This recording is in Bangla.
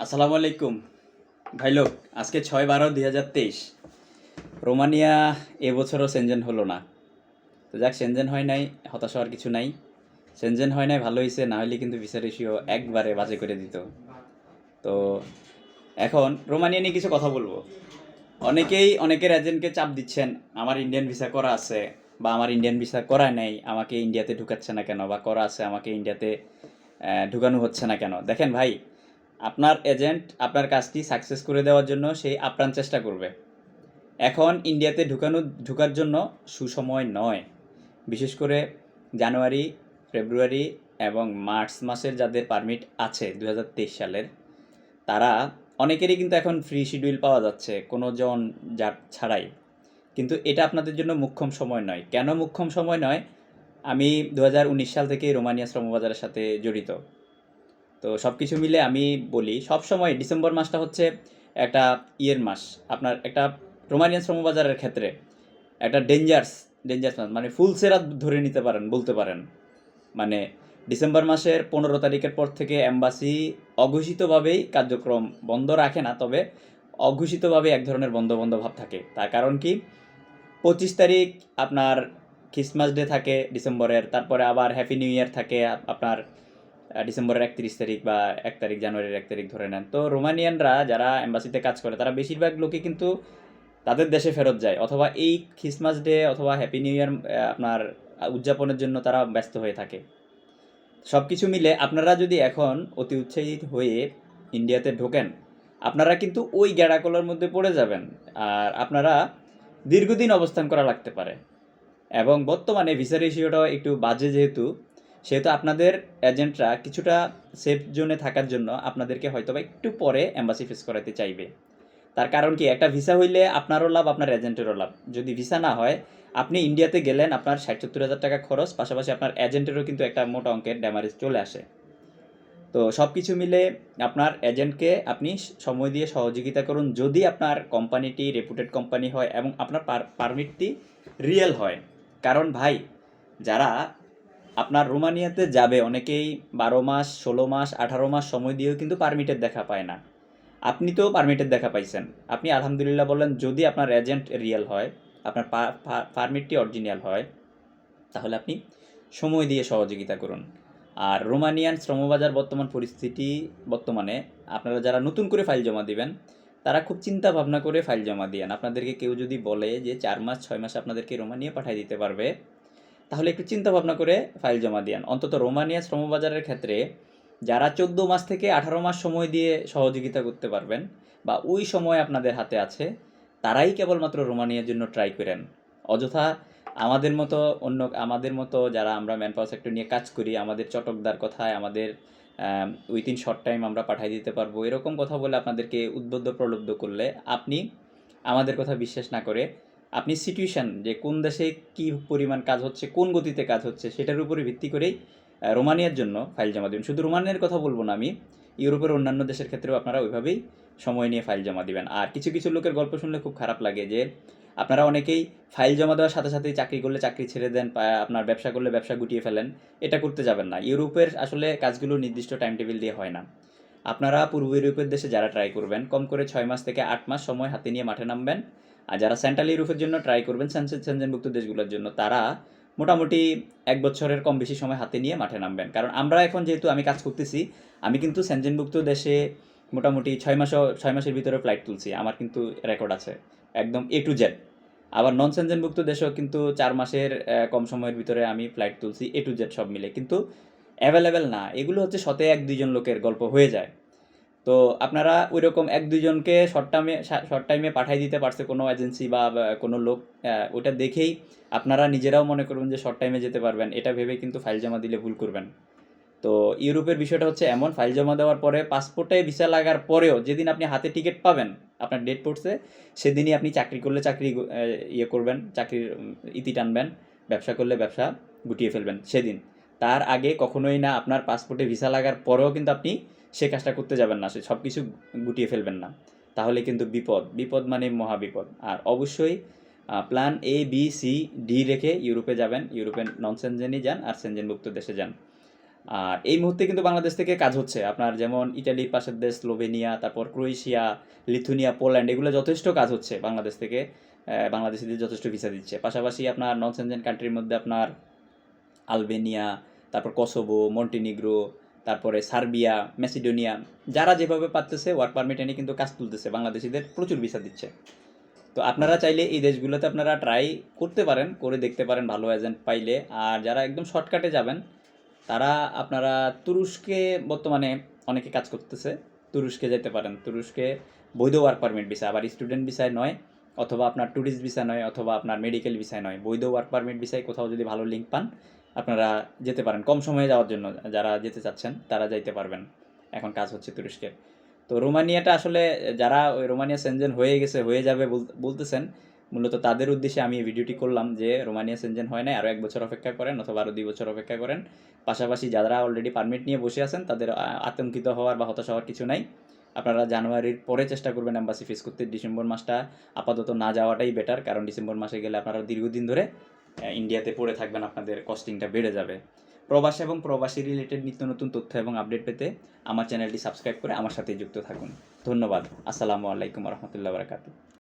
আসসালামু আলাইকুম। ভাই লোক, আজকে ছয় বারো দুই হাজার তেইশ। রোমানিয়া এবছরও সেনজেন হলো না। তো যাক, সেনজেন হয় নাই, হতাশ হওয়ার কিছু নাই। সেনজেন হয় নাই, ভালো হয়েছে না হলে কিন্তু ভিসা একবারে বাজে করে দিত। তো এখন রোমানিয়া নিয়ে কিছু কথা বলব। অনেকেই, অনেকের এজেন্টকে চাপ দিচ্ছেন, আমার ইন্ডিয়ান ভিসা করা আছে, বা আমার ইন্ডিয়ান ভিসা করা নেই, আমাকে ইন্ডিয়াতে ঢুকাচ্ছে না কেন, বা করা আছে, আমাকে ইন্ডিয়াতে ঢুকানো হচ্ছে না কেন। দেখেন ভাই আপনার এজেন্ট আপনার কাজটি সাকসেস করে দেওয়ার জন্য সেই আপ্রাণ চেষ্টা করবে। এখন ইন্ডিয়াতে ঢুকানো, ঢুকার জন্য সুসময় নয়। বিশেষ করে জানুয়ারি, ফেব্রুয়ারি এবং মার্চ মাসের যাদের পারমিট আছে দু হাজার তেইশ সালের, তারা অনেকেরই কিন্তু এখন ফ্রি শিডিউল পাওয়া যাচ্ছে কোনো জন যা ছাড়াই। কিন্তু এটা আপনাদের জন্য মুখ্যম সময় নয়। কেন মুখ্যম সময় নয়? আমি দু হাজার উনিশ সাল থেকে রোমানিয়া শ্রমবাজারের সাথে জড়িত। তো সব কিছু মিলে আমি বলি সব সময় ডিসেম্বর মাসটা হচ্ছে একটা ইয়ের মাস। আপনার একটা রোমানিয়ান শ্রমবাজারের ক্ষেত্রে একটা ডেঞ্জার্স ডেঞ্জার্স মাস মানে ফুল সেরাত ধরে নিতে পারেন, বলতে পারেন। মানে ডিসেম্বর মাসের পনেরো তারিখের পর থেকে অ্যাম্বাসি অঘোষিতভাবেই কার্যক্রম বন্ধ রাখে না, তবে অঘোষিতভাবে এক ধরনের বন্ধ বন্ধ ভাব থাকে। তার কারণ কি? পঁচিশ তারিখ আপনার খ্রিসমাস ডে থাকে ডিসেম্বরের, তারপরে আবার হ্যাপি নিউ ইয়ার থাকে আপনার ডিসেম্বরের একত্রিশ তারিখ বা এক তারিখ জানুয়ারির এক তারিখ ধরে নেন। তো রোমানিয়ানরা যারা এম্বাসিতে কাজ করে, তারা বেশিরভাগ লোকই কিন্তু তাদের দেশে ফেরত যায়, অথবা এই খ্রিসমাস ডে অথবা হ্যাপি নিউ ইয়ার আপনার উদযাপনের জন্য তারা ব্যস্ত হয়ে থাকে। সব কিছু মিলে আপনারা যদি এখন অতি উৎসাহিত হয়ে ইন্ডিয়াতে ঢোকেন, আপনারা কিন্তু ওই গ্যাড়াকলার মধ্যে পড়ে যাবেন, আর আপনারা দীর্ঘদিন অবস্থান করা লাগতে পারে। এবং বর্তমানে ভিসা রেশিওটাও একটু বাজে যেহেতু সেহেতু আপনাদের এজেন্টরা কিছুটা সেফ জোনে থাকার জন্য আপনাদেরকে হয়তো বা একটু পরে অ্যাম্বাসি ফেস করাতে চাইবে। তার কারণ কি? একটা ভিসা হইলে আপনারও লাভ, আপনার এজেন্টেরও লাভ। যদি ভিসা না হয়, আপনি ইন্ডিয়াতে গেলেন, আপনার ষাট সত্তর হাজার টাকা খরচ, পাশাপাশি আপনার এজেন্টেরও কিন্তু একটা মোটা অঙ্কের ড্যামারেজ চলে আসে। তো সব কিছু মিলে আপনার এজেন্টকে আপনি সময় দিয়ে সহযোগিতা করুন। যদি আপনার কোম্পানিটি রেপুটেড কোম্পানি হয় এবং আপনার পারমিটটি রিয়েল হয়। কারণ ভাই, যারা আপনার রোমানিয়াতে যাবে অনেকেই বারো মাস, ষোলো মাস, আঠারো মাস সময় দিয়েও কিন্তু পারমিটের দেখা পায় না। আপনি তো পারমিটের দেখা পাইছেন। আপনি আলহামদুলিল্লাহ বললেন যদি আপনার এজেন্ট রিয়েল হয়, আপনার পারমিটটি অরিজিনাল হয়, তাহলে আপনি সময় দিয়ে সহযোগিতা করুন। আর রোমানিয়ান শ্রমবাজার বর্তমান পরিস্থিতি বর্তমানে, আপনারা যারা নতুন করে ফাইল জমা দিবেন, তারা খুব চিন্তা ভাবনা করে ফাইল জমা দিয়েন। আপনাদেরকে কেউ যদি বলে যে, চার মাস, ছয় মাস আপনাদেরকে রোমানিয়া পাঠিয়ে দিতে পারবে তাহলে একটু চিন্তা ভাবনা করে ফাইল জমা দিয়েন অন্তত রোমানিয়া শ্রমবাজারের ক্ষেত্রে যারা চোদ্দ মাস থেকে আঠারো মাস সময় দিয়ে সহযোগিতা করতে পারবেন বা ওই সময় আপনাদের হাতে আছে, তারাই কেবলমাত্র রোমানিয়ার জন্য ট্রাই করেন। অযথা আমাদের মতো অন্য, আমাদের মতো যারা আমরা ম্যান পাওয়ার সেক্টর নিয়ে কাজ করি, আমাদের চটকদার কথায়, আমাদের উইথিন শর্ট টাইম আমরা পাঠিয়ে দিতে পারব, এরকম কথা বলে আপনাদেরকে উদ্বুদ্ধ প্রলুব্ধ করলে আপনি আমাদের কথা বিশ্বাস না করে আপনি সিচুয়েশন যে কোন দেশে কি পরিমাণ কাজ হচ্ছে, কোন গতিতে কাজ হচ্ছে, সেটার উপরে ভিত্তি করেই রোমানিয়ার জন্য ফাইল জমা দেবেন। শুধু রোমানিয়ার কথা বলব না আমি, ইউরোপের অন্যান্য দেশের ক্ষেত্রেও আপনারা ওইভাবেই সময় নিয়ে ফাইল জমা দিবেন। আর কিছু কিছু লোকের গল্প শুনলে খুব খারাপ লাগে যে, আপনারা অনেকেই ফাইল জমা দেওয়ার সাথে সাথেই চাকরি করলে চাকরি ছেড়ে দেন আপনার ব্যবসা করলে ব্যবসা গুটিয়ে ফেলেন, এটা করতে যাবেন না। ইউরোপের আসলে কাজগুলো নির্দিষ্ট টাইম টেবিল দিয়ে হয় না। আপনারা পূর্ব ইউরোপের দেশে যারা ট্রাই করবেন, কম করে ছয় মাস থেকে আট মাস সময় হাতে নিয়ে মাঠে নামবেন আর যারা সেন্ট্রাল ইউরোপের জন্য ট্রাই করবেন সেনজেনভুক্ত দেশগুলোর জন্য তারা মোটামুটি এক বছরের কম বেশি সময় হাতে নিয়ে মাঠে নামবেন কারণ আমরা এখন যেহেতু আমি কাজ করতেছি আমি কিন্তু সেনজেনভুক্ত দেশে মোটামুটি ছয় মাসও ছয় মাসের ভিতরে ফ্লাইট তুলছি আমার কিন্তু রেকর্ড আছে একদম এ টু জেড আবার নন সেনজেনভুক্ত দেশেও কিন্তু চার মাসের কম সময়ের ভিতরে আমি ফ্লাইট তুলছি এ টু জেড সব মিলে কিন্তু অ্যাভেলেবেল না এগুলো হচ্ছে শতে এক দুইজন লোকের গল্প হয়ে যায় তো আপনারা ওই রকম এক দুইজনকে শর্ট টাইমে শর্ট টাইমে পাঠিয়ে দিতে পারছে কোনো এজেন্সি বা কোনো লোক ওটা দেখেই আপনারা নিজেরাও মনে করবেন যে শর্ট টাইমে যেতে পারবেন। এটা ভেবে কিন্তু ফাইল জমা দিলে ভুল করবেন। তো ইউরোপের বিষয়টা হচ্ছে এমন ফাইল জমা দেওয়ার পরে পাসপোর্টে ভিসা লাগার পরেও যেদিন আপনি হাতে টিকিট পাবেন, আপনার ডেট পড়ছে, সেদিনই আপনি চাকরি করলে চাকরি ইয়ে করবেন, চাকরির ইতি টানবেন, ব্যবসা করলে ব্যবসা গুটিয়ে ফেলবেন সেদিন। তার আগে কখনোই না আপনার পাসপোর্টে ভিসা লাগার পরেও কিন্তু আপনি সে কাজটা করতে যাবেন না, সে সব কিছু গুটিয়ে ফেলবেন না। তাহলে কিন্তু বিপদ বিপদ মানে মহাবিপদ। আর অবশ্যই plan A B C D রেখে ইউরোপে যাবেন, ইউরোপের নন সেনজেনই যান আর সেনজেনভুক্ত দেশে যান। আর এই মুহূর্তে কিন্তু বাংলাদেশ থেকে কাজ হচ্ছে। আপনার যেমন ইটালির পাশের দেশ, স্লোভেনিয়া, তারপর ক্রোয়েশিয়া, লিথুনিয়া, পোল্যান্ড, এগুলো যথেষ্ট কাজ হচ্ছে বাংলাদেশ থেকে বাংলাদেশিদের যথেষ্ট ভিসা দিচ্ছে। পাশাপাশি আপনার নন সেনজেন কান্ট্রির মধ্যে আপনার আলবেনিয়া, তারপর কসোভো, মন্টিনিগ্রো তারপরে সার্বিয়া মেসিডোনিয়া যারা যেভাবে পারতেছে ওয়ার্ক পারমিট এনে কিন্তু কাজ তুলতেছে, বাংলাদেশিদের প্রচুর ভিসা দিচ্ছে। তো আপনারা চাইলে এই দেশগুলোতে আপনারা ট্রাই করতে পারেন, করে দেখতে পারেন ভালো এজেন্ট পাইলে। আর যারা একদম শর্টকাটে যাবেন, তারা আপনারা তুরস্কে বর্তমানে অনেকে কাজ করতেছে। তুরস্কে যেতে পারেন। তুরস্কে বৈধ ওয়ার্ক পারমিট ভিসা আবার স্টুডেন্ট ভিসায় নয়, অথবা আপনার ট্যুরিস্ট ভিসা নয়, অথবা আপনার মেডিকেল ভিসায় নয়। বৈধ ওয়ার্ক পারমিট ভিসায় কোথাও যদি ভালো লিঙ্ক পান আপনারা যেতে পারেন কম সময়ে যাওয়ার জন্য, যারা যেতে চাচ্ছেন তারা যাইতে পারবেন। এখন কাজ হচ্ছে তুরস্কে। তো রোমানিয়াটা আসলে যারা ওই রোমানিয়া সেনজেন হয়ে গেছে, হয়ে যাবে বল- বলতেছেন, মূলত তাদের উদ্দেশ্যে আমি এই ভিডিওটি করলাম যে রোমানিয়া সেনজেন হয় নাই আরও এক বছর অপেক্ষা করেন অথবা আরও দুই বছর অপেক্ষা করেন। পাশাপাশি যারা অলরেডি পারমিট নিয়ে বসে আছেন, তাদের আতঙ্কিত হওয়ার বা হতাশ হওয়ার কিছু নাই। আপনারা জানুয়ারির পরে চেষ্টা করবেন অ্যাম্বাসি ফেস করতে। ডিসেম্বর মাসটা আপাতত না যাওয়াটাই বেটার কারণ ডিসেম্বর মাসে গেলে আপনারা দীর্ঘদিন ধরে ইন্ডিয়াতে পড়ে থাকবেন, আপনাদের কস্টিংটা বেড়ে যাবে। প্রবাস এবং প্রবাসী রিলেটেড নিত্য নতুন তথ্য এবং আপডেট পেতে আমার চ্যানেলটি সাবস্ক্রাইব করে আমার সাথে যুক্ত থাকুন। ধন্যবাদ। আসসালামু আলাইকুম রহমতুল্লাহ বারকাতু